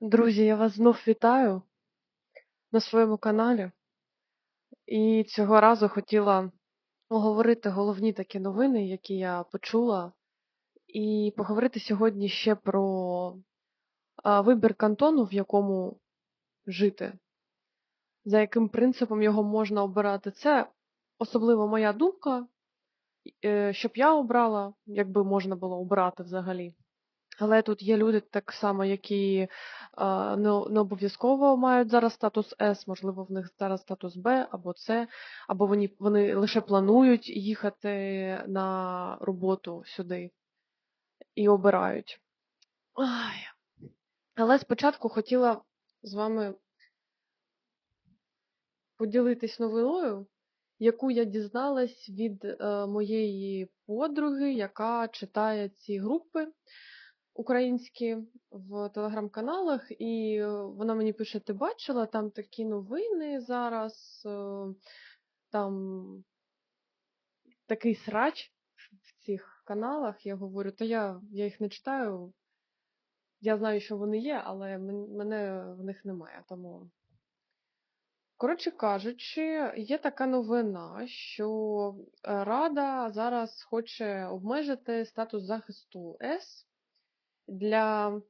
Друзі, я вас знов вітаю на своєму каналі. І цього разу хотіла оговорити головні такі новини, які я почула, і поговорити сьогодні ще про вибір кантону, в якому жити, за яким принципом його можна обирати. Це особливо моя думка, е, щоб я обрала, якби можна було обирати взагалі. Але тут є люди так само, які не, не обов'язково мають зараз статус С, можливо, в них зараз статус Б або С, або вони, вони лише планують їхати на роботу сюди і обирають. Ай. Але спочатку хотіла з вами поділитись новиною, яку я дізналась від е, моєї подруги, яка читає ці групи українські в телеграм-каналах, і е, вона мені пише: ти бачила там такі новини зараз, е, там такий срач в цих каналах. Я говорю, та я, я їх не читаю. Я знаю, що вони є, але мене в них немає. Тому, коротше кажучи, є така новина, що е, Рада зараз хоче обмежити статус захисту С для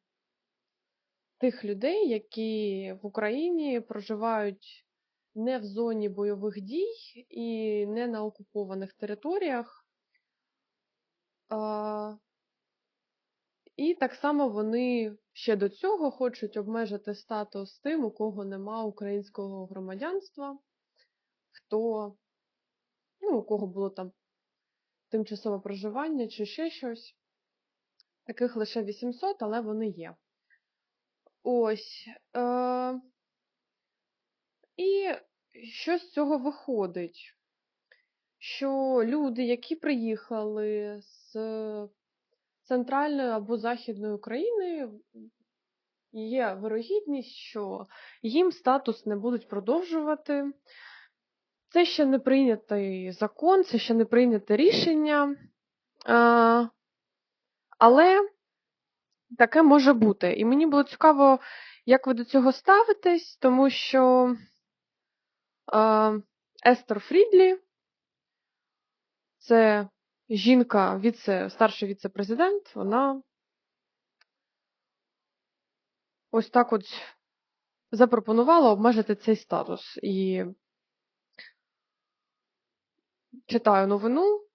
тих людей, які в Україні проживають не в зоні бойових дій і не на окупованих територіях. І так само вони ще до цього хочуть обмежити статус тим, у кого нема українського громадянства, хто, ну, у кого було там тимчасове проживання чи ще щось. Таких лише 800, але вони є. Ось. Е- і що з цього виходить? Що люди, які приїхали з центральної або західної України, є вирогідність, що їм статус не будуть продовжувати. Це ще не прийнятий закон, це ще не прийняте рішення. Але таке може бути. І мені було цікаво, як ви до цього ставитесь, тому що е, Естер Фрідлі це жінка, віце, старший віце-президент, вона ось так от запропонувала обмежити цей статус. І читаю новину.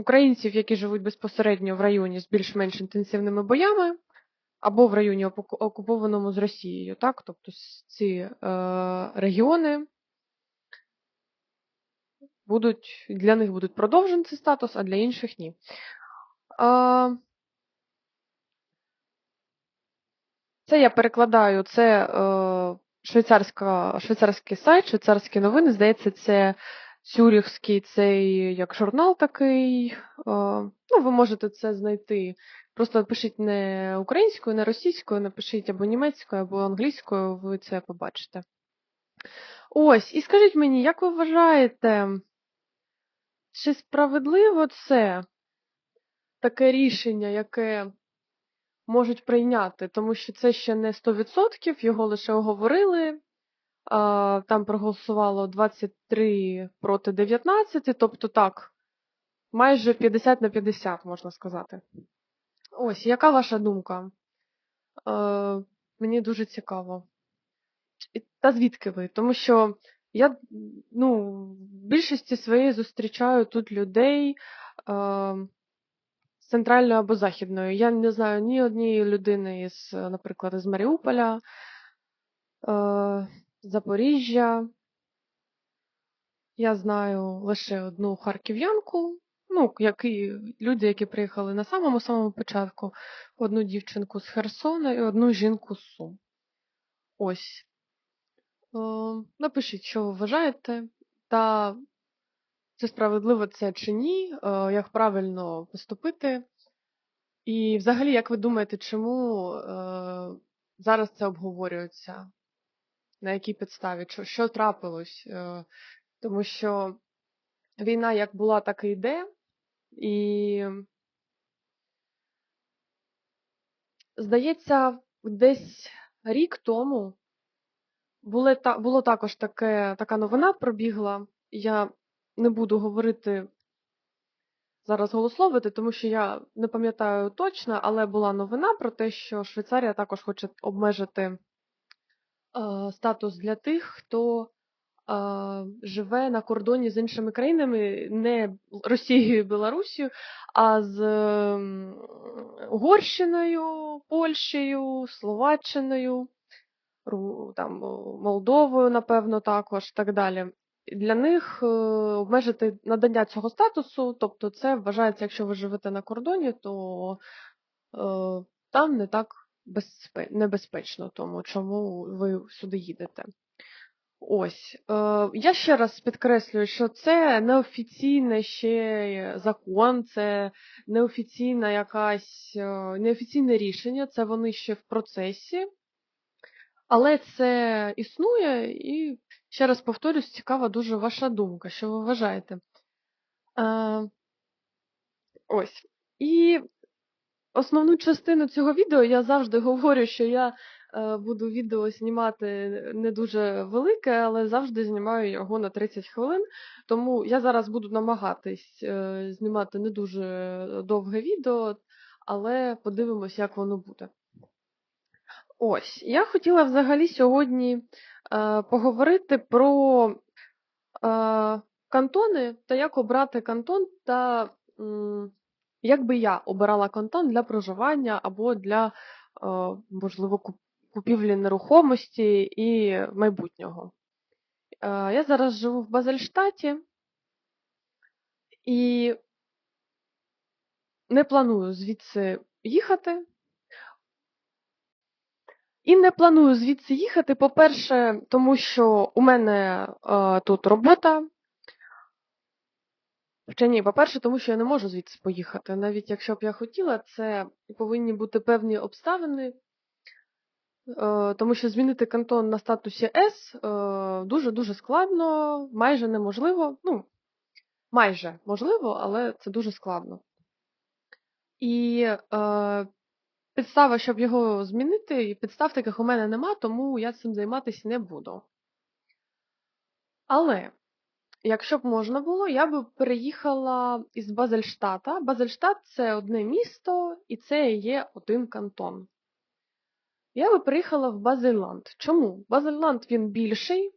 Українців, які живуть безпосередньо в районі з більш-менш інтенсивними боями, або в районі окупованому з Росією, так? Тобто ці е, регіони будуть, для них будуть продовжений цей статус, а для інших ні. Е, це я перекладаю, це е, швейцарська, швейцарський сайт, швейцарські новини. Здається, це Цюріхський цей як журнал такий. Е, ну, ви можете це знайти. Просто пишіть не українською, не російською, напишіть або німецькою, або англійською, ви це побачите. Ось, і скажіть мені, як ви вважаєте, чи справедливо це таке рішення, яке можуть прийняти? Тому що це ще не 100%, його лише оговорили. Там проголосувало 23 проти 19, тобто так, майже 50 на 50, можна сказати. Ось, яка ваша думка? Е, Мені дуже цікаво. Та звідки ви? Тому що я ну, в більшості своєї зустрічаю тут людей е, з центральної або західної. Я не знаю ні однієї людини із, наприклад, із Маріуполя, е, Запоріжжя. Я знаю лише одну харків'янку, ну, які, люди, які приїхали на самому самому початку, одну дівчинку з Херсона і одну жінку з Сум. Ось. Е, Напишіть, що ви вважаєте, та чи справедливо це чи ні, е, як правильно поступити. І взагалі, як ви думаєте, чому е, зараз це обговорюється? На якій підставі? Що, що трапилось? Е, Тому що війна як була, так і йде. І здається, десь Рік тому були та, було також таке, така новина пробігла. Я не буду говорити зараз голословити, тому що я не пам'ятаю точно, але була новина про те, що Швейцарія також хоче обмежити статус для тих, хто живе на кордоні з іншими країнами, не Росією і Білорусією, а з Угорщиною, Польщею, Словаччиною, там, Молдовою, напевно, також так далі. Для них е, обмежити надання цього статусу, тобто це вважається, якщо ви живете на кордоні, то е, там не так безпе- небезпечно, тому чому ви сюди їдете. Ось. Е, я ще раз підкреслюю, що це неофіційне ще закон, це неофіційна якась, е, неофіційне рішення, це вони ще в процесі. Але це існує, і ще раз повторюсь, цікава дуже ваша думка, що ви вважаєте. Е, ось. І основну частину цього відео я завжди говорю, що я е, буду відео знімати не дуже велике, але завжди знімаю його на 30 хвилин. Тому я зараз буду намагатись е, знімати не дуже довге відео, але подивимось, як воно буде. Ось, я хотіла взагалі сьогодні е, поговорити про кантони та як обрати кантон, та як би я обирала кантон для проживання або для, е, можливо, купівлі нерухомості і майбутнього. Е, я зараз живу в Базельштаті і не планую звідси їхати. І не планую звідси їхати, по-перше, тому що у мене е, тут робота. Хоча ні, по-перше, тому що я не можу звідси поїхати. Навіть якщо б я хотіла, це повинні бути певні обставини, е, тому що змінити кантон на статусі С е, дуже-дуже складно, майже неможливо. Ну, майже можливо, але це дуже складно. І е, підстава, щоб його змінити, і підстав таких у мене нема, тому я цим займатися не буду. Але, якщо б можна було, я б переїхала із Базельштата. Базельштат це одне місто, і це є один кантон. Я би переїхала в Базельланд. Чому? Базельланд він більший,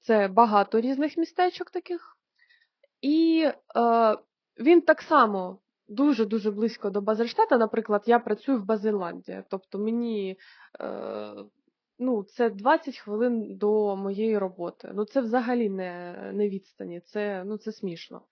це багато різних містечок таких. І він так само дуже-дуже близько до Базельштата. Наприклад, я працюю в Базеланді. Тобто мені е, ну, це 20 хвилин до моєї роботи. Ну, це взагалі не, не відстані, це, ну, це смішно.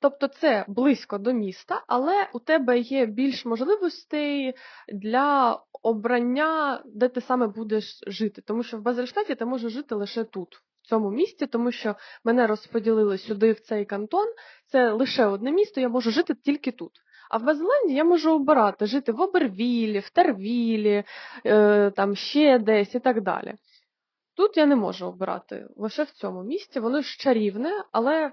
Тобто це близько до міста, але у тебе є більш можливостей для обрання, де ти саме будеш жити. Тому що в Базельштаті ти можеш жити лише тут, в цьому місті, тому що мене розподілили сюди, в цей кантон. Це лише одне місто, я можу жити тільки тут. А в Базеландії я можу обирати жити в Обервілі, в Тервілі, е, там ще десь і так далі. Тут я не можу обирати лише в цьому місті, воно ж чарівне, але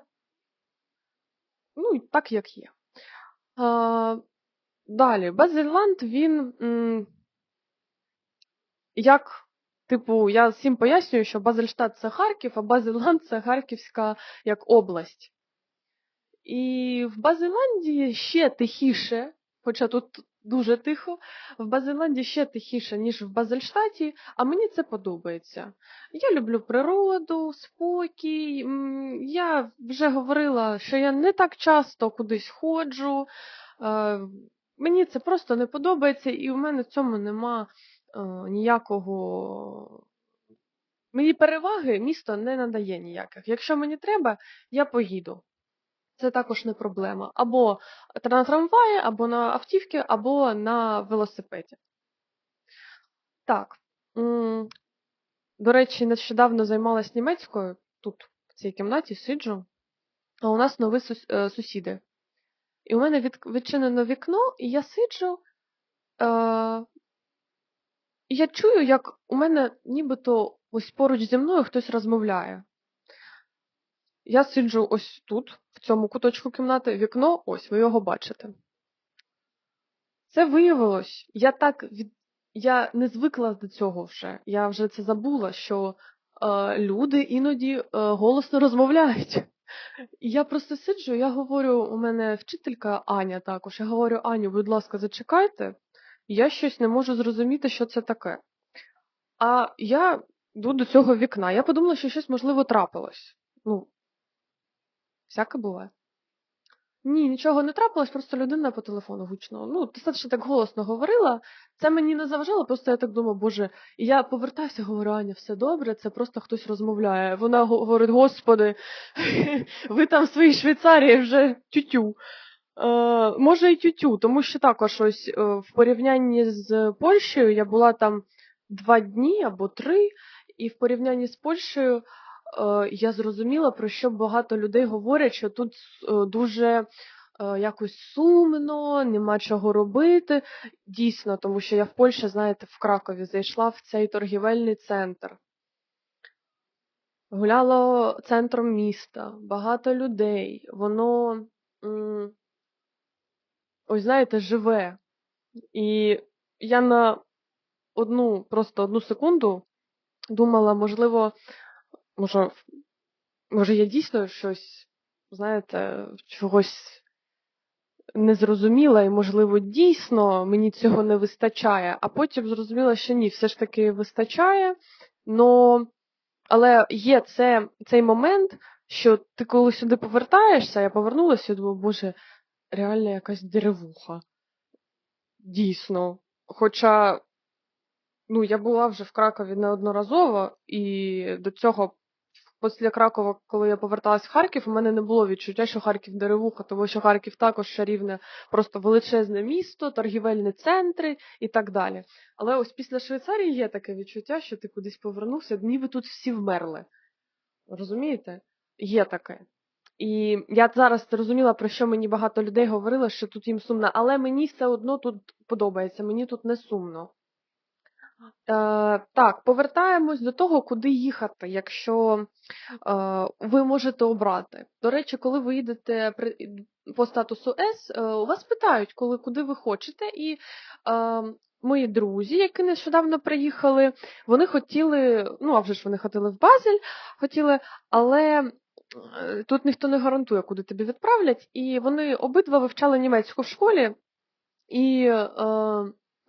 ну, так як є. А, далі, Базельланд, він м, як, типу, я всім пояснюю, що Базельштат це Харків, а Базельланд це Харківська як область. І в Базеландії ще тихіше, хоча тут дуже тихо, в Базеландії ще тихіше, ніж в Базельштаті, а мені це подобається. Я люблю природу, спокій. Я вже говорила, що я не так часто кудись ходжу. е, Мені це просто не подобається, і в мене в цьому нема е, ніякого. Мені переваги місто не надає ніяких. Якщо мені треба, я поїду. Це також не проблема. Або на трамваї, або на автівці, або на велосипеді. Так. До речі, нещодавно займалась німецькою тут, в цій кімнаті, сиджу, а у нас нові е, сусіди. І у мене від, відчинено вікно, і я сиджу. Е, і я чую, як у мене нібито ось поруч зі мною хтось розмовляє. Я сиджу ось тут, в цьому куточку кімнати, вікно, ось, ви його бачите. Це виявилось, я так від я не звикла до цього вже. Я вже це забула, що е, люди іноді е, голосно розмовляють. І я просто сиджу, я говорю, у мене вчителька Аня також. Я говорю, Аню, будь ласка, зачекайте, я щось не можу зрозуміти, що це таке. А я йду до цього вікна. Я подумала, що щось можливо трапилось. Ну, всяке буває. Ні, нічого не трапилось, просто людина по телефону гучно. Ну, достатньо так голосно говорила. Це мені не заважало, просто я так думаю, боже, і я повертаюся, говорю, Аня, все добре, це просто хтось розмовляє. Вона говорить, господи, ви там в своїй Швейцарії вже тютю. Е, може і тютю, тому що також ось е, в порівнянні з Польщею я була там два дні або три, і в порівнянні з Польщею я зрозуміла, про що багато людей говорять, що тут е, дуже е, якось сумно, нема чого робити. Дійсно, тому що я в Польщі, знаєте, в Кракові зайшла в цей торгівельний центр. Гуляло центром міста, багато людей, воно, ось знаєте, живе. І я на одну, просто одну секунду думала, можливо, може, може, я дійсно щось, знаєте, чогось не зрозуміла, і, можливо, дійсно мені цього не вистачає, а потім зрозуміла, що ні, все ж таки вистачає, но... але є це, цей момент, що ти коли сюди повертаєшся, я повернулася і думаю, боже, реально якась деревуха. Дійсно. Хоча ну, я була вже в Кракові неодноразово, і до цього після Кракова, коли я поверталась в Харків, у мене не було відчуття, що Харків деревуха, тому що Харків також шарівне, просто величезне місто, торгівельні центри і так далі. Але ось після Швейцарії є таке відчуття, що ти кудись повернувся, ніби тут всі вмерли. Розумієте? Є таке. І я зараз зрозуміла, про що мені багато людей говорило, що тут їм сумно, але мені все одно тут подобається, мені тут не сумно. Е, так, повертаємось до того, куди їхати, якщо е, ви можете обрати. До речі, коли ви їдете по статусу С, е, у вас питають, коли куди ви хочете, і мої друзі, які нещодавно приїхали, вони хотіли, ну а вже ж вони хотіли в Базель, хотіли, але тут ніхто не гарантує, куди тобі відправлять, і вони обидва вивчали німецьку в школі. І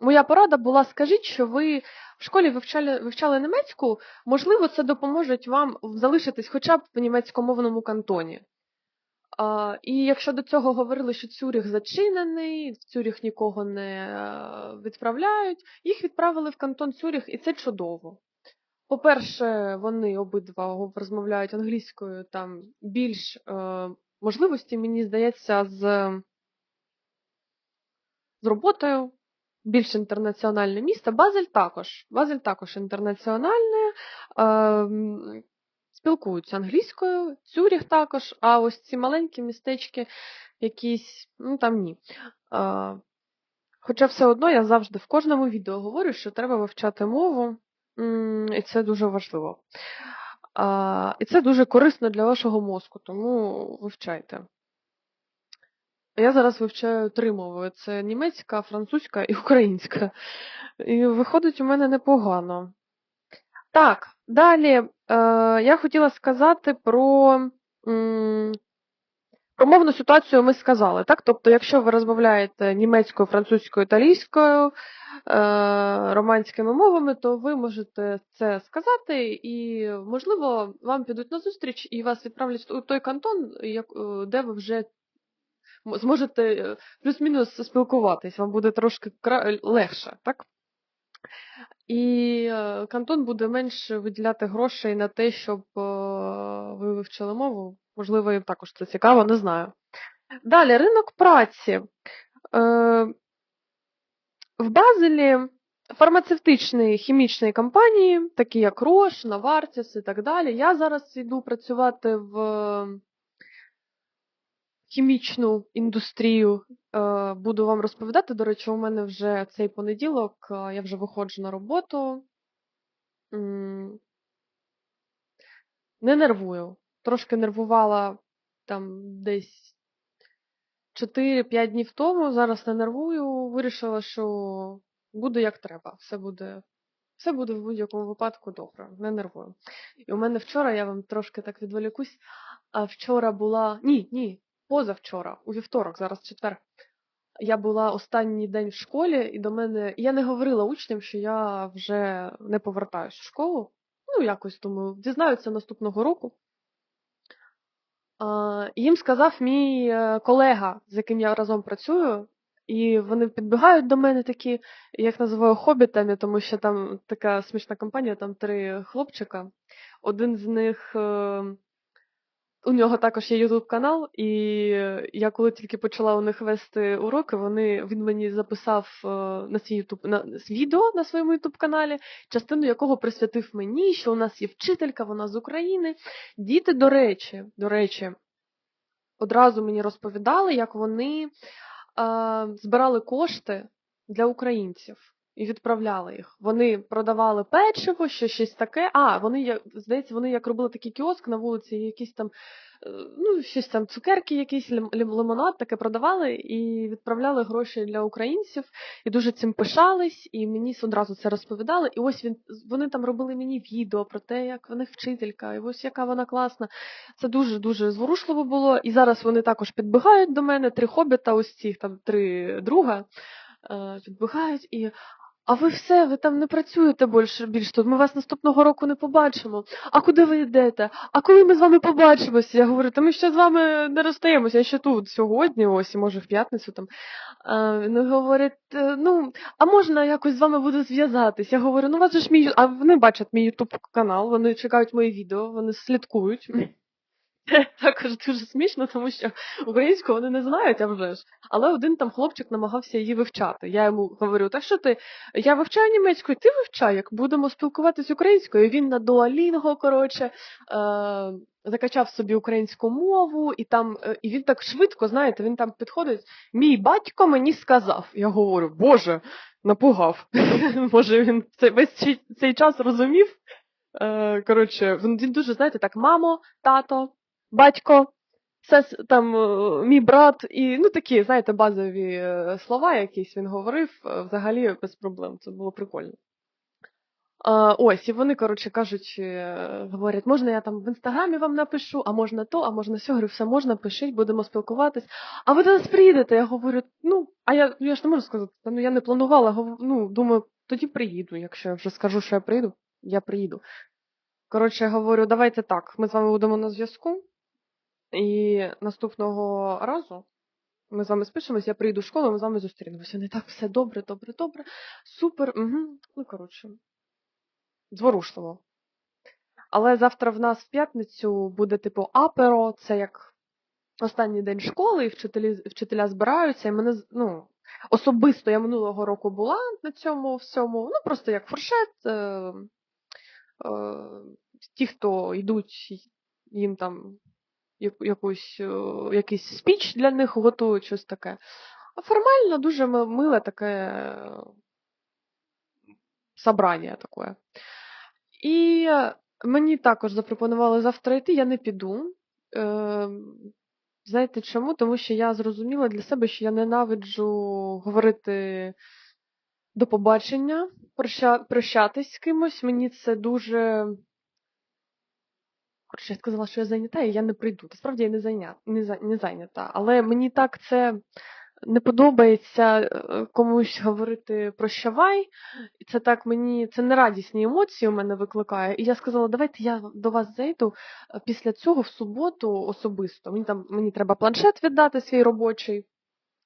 Моя порада була: скажіть, що ви в школі вивчали вивчали німецьку, можливо, це допоможе вам залишитись хоча б в німецькомовному кантоні. А, І якщо до цього говорили, що Цюріх зачинений, в Цюріх нікого не е, відправляють, їх відправили в кантон Цюріх, і це чудово. По-перше, вони обидва розмовляють англійською, там більш е, можливості, мені здається, з, з роботою більш інтернаціональне місто. Базель також. Базель також інтернаціональне, е, спілкуються англійською, Цюріх також, а ось ці маленькі містечки якісь, ну там ні. Е, Хоча все одно я завжди в кожному відео говорю, що треба вивчати мову, і це дуже важливо. І це дуже корисно для вашого мозку, тому вивчайте. Я зараз вивчаю три мови: це німецька, французька і українська. І виходить у мене непогано. Так, далі е, я хотіла сказати про м, про мовну ситуацію ми сказали. так? Тобто, якщо ви розмовляєте німецькою, французькою, італійською, е, романськими мовами, то ви можете це сказати, і, можливо, вам підуть на зустріч і вас відправлять у той кантон, е, де ви вже зможете е, плюс-мінус спілкуватись, вам буде трошки легше, так? І е, кантон буде менше виділяти грошей на те, щоб е, ви вивчили мову. Можливо, їм також це цікаво, не знаю. Далі, ринок праці. В Базелі фармацевтичні хімічні компанії, такі як Рош, Навартіс і так далі. Я зараз йду працювати в хімічну індустрію е, буду вам розповідати. До речі, у мене вже цей понеділок, е, я вже виходжу на роботу. Не нервую. Трошки нервувала там десь 4-5 днів тому, зараз не нервую, вирішила, що буде як треба. Все буде, все буде в будь-якому випадку добре, не нервую. І у мене вчора, я вам трошки так відволікусь, а вчора була. Ні, ні, позавчора, у вівторок, зараз четвер. Я була останній день в школі, і до мене. Я не говорила учням, що я вже не повертаюсь в школу. Ну, якось думаю, дізнаються наступного року. А, їм сказав мій е, колега, з яким я разом працюю, і вони підбігають до мене такі, я їх називаю хобітами, тому що там така смішна компанія, там три хлопчика. Один з них. У нього також є YouTube канал, і я коли тільки почала у них вести уроки, вони він мені записав е, на свій YouTube на відео на своєму YouTube каналі, частину якого присвятив мені, що у нас є вчителька, вона з України. Діти, до речі, до речі, одразу мені розповідали, як вони е, збирали кошти для українців і відправляли їх. Вони продавали печиво, ще щось таке. А, вони, я- здається, вони як робили такий кіоск на вулиці, якісь там, е, ну, щось там, цукерки, якісь лим- лим- лимонад таке продавали і відправляли гроші для українців, і дуже цим пишались, і мені одразу це розповідали. І ось він, вони там робили мені відео про те, як в них вчителька, і ось яка вона класна. Це дуже-дуже зворушливо було. І зараз вони також підбігають до мене, три хобіта, ось ці там три друга е, підбігають і. А ви все, ви там не працюєте більше більш тут. Ми вас наступного року не побачимо. А куди ви йдете? А коли ми з вами побачимося? Я говорю, та ми ще з вами не розстаємося, я ще тут сьогодні, ось, і може в п'ятницю там. А, він говорить, «Е, ну, а можна якось з вами буду зв'язатись? Я говорю, ну у вас же ж мій, а вони бачать мій ютуб канал, вони чекають мої відео, вони слідкують. Також дуже смішно, тому що українську вони не знають, а вже ж. Але один там хлопчик намагався її вивчати. Я йому говорю, так що ти? Я вивчаю німецьку, і ти вивчай, як будемо спілкуватись українською. Він на дуалінго, коротше, е, закачав собі українську мову, і там, е, і він так швидко, знаєте, він там підходить. Мій батько мені сказав. Я говорю, Боже, напугав. Може, він весь цей- час розумів. Е, Коротше, він дуже, знаєте, так, мамо, тато, батько, сес, там, е, мій брат, і ну такі, знаєте, базові е, слова якісь він говорив, е, взагалі без проблем. Це було прикольно. А, ось, і вони, коротше, кажуть, е, говорять, можна я там в інстаграмі вам напишу, а можна то, а можна сьо. Говорю, все можна, пишіть, будемо спілкуватись. А ви до нас приїдете? Я говорю, ну, а я, я ж не можу сказати, ну я не планувала, ну, думаю, тоді приїду. Якщо я вже скажу, що я приїду, я приїду. Коротше, я говорю, давайте так, ми з вами будемо на зв'язку, і наступного разу ми з вами спишемось, я приїду в школу, ми з вами зустрінемося. Не так, все добре, добре, добре, супер. Угу. Ну, коротше, зворушливо. Але завтра в нас в п'ятницю буде типу аперо, це як останній день школи, і вчителі, вчителя збираються, і мене ну, особисто я минулого року була на цьому всьому, ну просто як фуршет. Е, е, ті, хто йдуть, їм там якусь, е, якийсь спіч для них готують, щось таке. А формально дуже миле таке е, собрання таке. І мені також запропонували завтра йти, я не піду. Е, знаєте чому? Тому що я зрозуміла для себе, що я ненавиджу говорити до побачення, прощатись з кимось. Мені це дуже. Коротше, я сказала, що я зайнята, і я не прийду. Насправді я не зайнята, не, за- не зайнята. Але мені так це не подобається е, комусь говорити прощавай. І це так мені це нерадісні емоції у мене викликає. І я сказала, давайте я до вас зайду е, після цього в суботу особисто. Мені там мені треба планшет віддати свій робочий.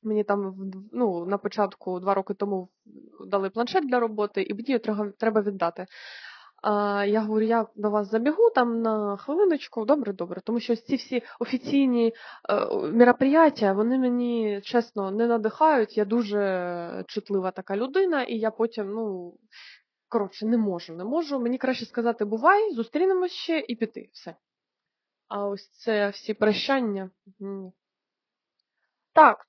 Мені там ну, на початку два роки тому дали планшет для роботи, і мені його треба віддати. Я говорю, я до вас забігу там на хвилиночку, добре, добре. Тому що ці всі офіційні е, мероприятия, вони мені чесно не надихають. Я дуже чутлива така людина, і я потім, ну коротше, не можу, не можу. Мені краще сказати, бувай, зустрінемось ще і піти. Все. А ось це всі прощання. Так.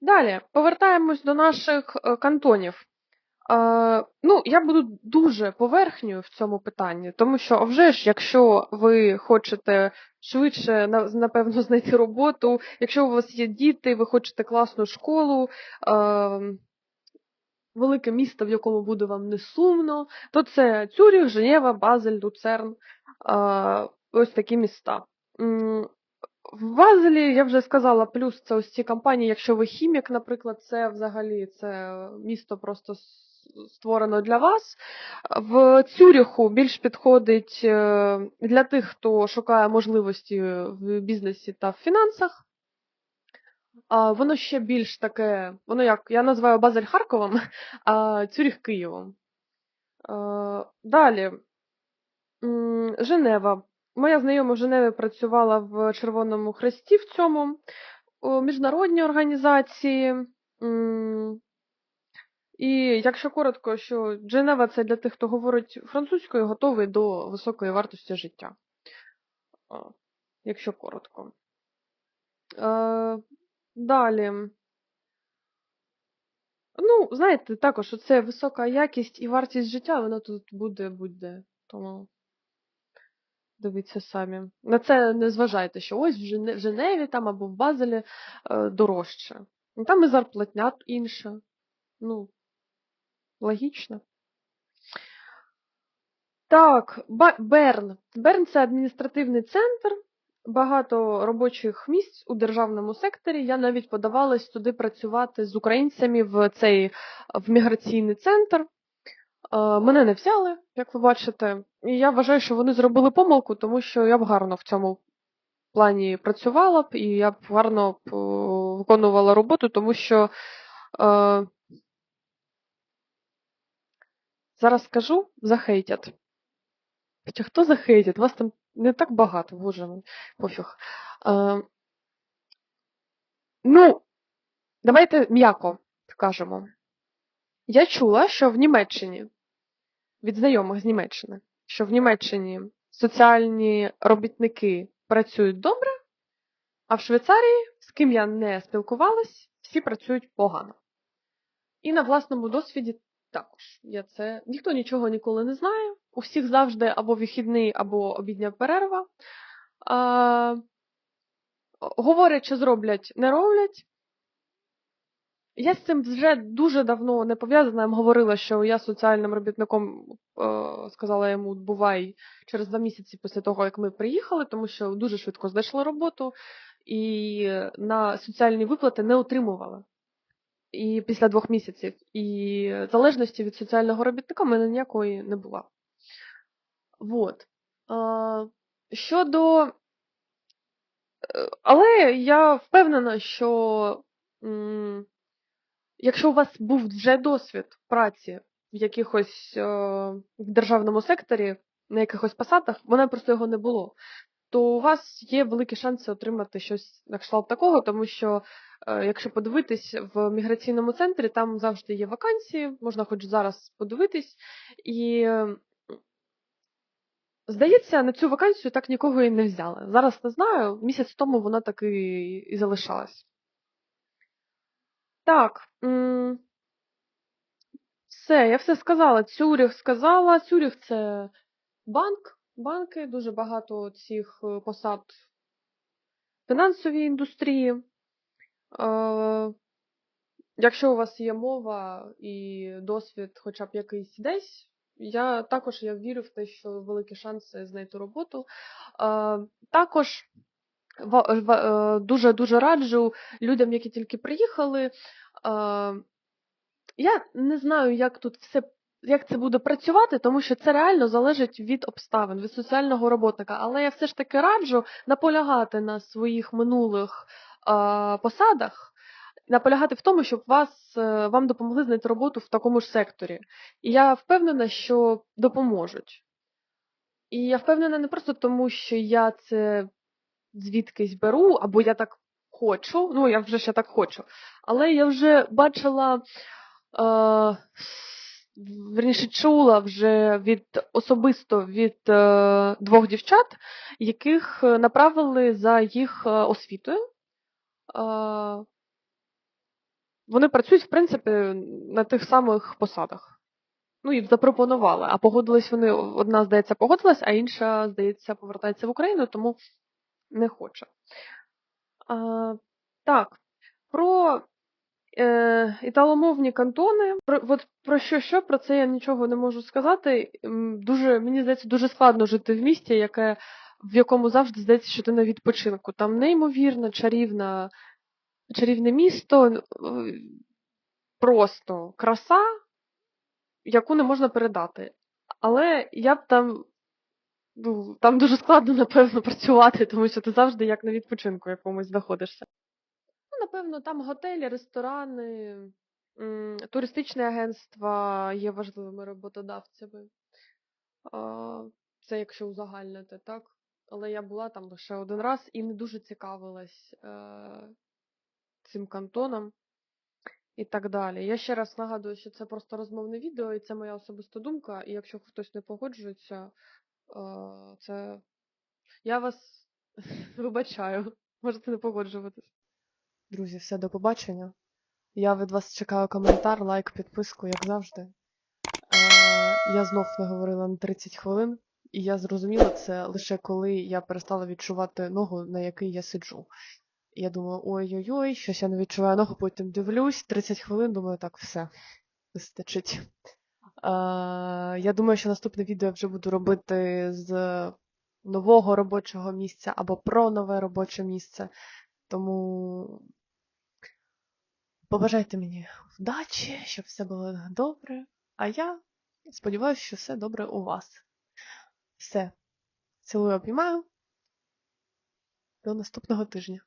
Далі повертаємось до наших е, кантонів. Е, ну, я буду дуже поверхньою в цьому питанні, тому що, а вже ж, якщо ви хочете швидше, напевно, знайти роботу, якщо у вас є діти, ви хочете класну школу, е, велике місто, в якому буде вам не сумно, то це Цюріх, Женєва, Базель, Люцерн, е, ось такі міста. В Базелі я вже сказала, плюс це ось ці компанії, якщо ви хімік, наприклад, це взагалі це місто просто створено для вас. В Цюріху більш підходить е, для тих, хто шукає можливості в бізнесі та в фінансах. Воно ще більш таке, воно як я називаю Базель Харковом, а Цюріх Києвом. Е, Далі. Женева. Моя знайома в Женеві працювала в Червоному Хресті в цьому, міжнародній організації. І якщо коротко, що Женева це для тих, хто говорить французькою, готовий до високої вартості життя. Якщо коротко. Е, Далі. Ну, знаєте, також оце висока якість і вартість життя, воно тут буде будь-де. Тому дивіться самі. На це не зважайте, що ось в Женеві там або в Базелі е, дорожче. Ну, Там і зарплатня інша. Ну, логічно. Так, Берн. Берн це адміністративний центр, багато робочих місць у державному секторі. Я навіть подавалась туди працювати з українцями в цей в міграційний центр. Е, Мене не взяли, як ви бачите, і я вважаю, що вони зробили помилку, тому що я б гарно в цьому плані працювала б, і я б гарно б е, виконувала роботу, тому що е, зараз скажу, захейтять. Хоча хто захейтить? Вас там не так багато, боже мій, пофіг. Е, ну, давайте м'яко скажемо. Я чула, що в Німеччині, від знайомих з Німеччини, що в Німеччині соціальні робітники працюють добре, а в Швейцарії, з ким я не спілкувалась, всі працюють погано. І на власному досвіді також. Я це ніхто нічого ніколи не знає. У всіх завжди або вихідний, або обідня перерва. А, говорять, що зроблять, не роблять. Я з цим вже дуже давно не пов'язана. Я говорила, що я соціальним робітником е, сказала йому, бувай через два місяці після того, як ми приїхали, тому що дуже швидко знайшла роботу і на соціальні виплати не отримувала. І після двох місяців. І залежності від соціального робітника в мене ніякої не була. Вот. Щодо. е, Але я впевнена, що якщо у вас був вже досвід праці в якихось е, в державному секторі, на якихось посадах, мене просто його не було, то у вас є великі шанси отримати щось на кшталт такого, тому що, е, якщо подивитись в міграційному центрі, там завжди є вакансії, можна хоч зараз подивитись, і здається, на цю вакансію так нікого і не взяли. Зараз не знаю, місяць тому вона так і, і залишалась. Так. Все, я все сказала. Цюріх сказала. Цюріх це банк, банки, дуже багато цих е, посад фінансовій індустрії. Е, Якщо у вас є мова і досвід хоча б якийсь десь, я також я вірю в те, що великі шанси знайти роботу. Е, Також ва- ва- е, дуже-дуже раджу людям, які тільки приїхали. Я не знаю, як тут все. Як це буде працювати, тому що це реально залежить від обставин, від соціального роботника. Але я все ж таки раджу наполягати на своїх минулих е, посадах, наполягати в тому, щоб вас, е, вам допомогли знайти роботу в такому ж секторі. І я впевнена, що допоможуть. І я впевнена не просто тому, що я це звідкись беру, або я так хочу, ну я вже ще так хочу, але я вже бачила, е, верніше чула вже від особисто від е, двох дівчат, яких е, направили за їх е, освітою. Е, вони працюють, в принципі, на тих самих посадах. Ну, і запропонували. А погодились вони, одна, здається, погодилась, а інша, здається, повертається в Україну, тому не хоче. А, так, про е, італомовні кантони. Про, от, про що, що, про це я нічого не можу сказати. Дуже, мені здається, дуже складно жити в місті, яке, в якому завжди здається, що ти на відпочинку. Там неймовірно чарівна, чарівне місто, е, просто краса, яку не можна передати. Але я б там. Ну, там дуже складно, напевно, працювати, тому що ти завжди як на відпочинку якомусь знаходишся. Напевно, там готелі, ресторани, туристичні агентства є важливими роботодавцями. Це якщо узагальнити, так? Але я була там лише один раз і не дуже цікавилась е, цим кантоном і так далі. Я ще раз нагадую, що це просто розмовне відео, і це моя особиста думка. І якщо хтось не погоджується, е, це я вас вибачаю, можете не погоджуватись. Друзі, все, до побачення. Я від вас чекаю коментар, лайк, підписку, як завжди. Е, я знов не говорила на 30 хвилин, і я зрозуміла це лише коли я перестала відчувати ногу, на якій я сиджу. Я думаю, ой-ой-ой, щось я не відчуваю ногу, потім дивлюсь, 30 хвилин, думаю, так, все, вистачить. Е, я думаю, що наступне відео я вже буду робити з нового робочого місця або про нове робоче місце. Тому побажайте мені вдачі, щоб все було добре. А я сподіваюся, що все добре у вас. Все. Цілую обіймаю. До наступного тижня.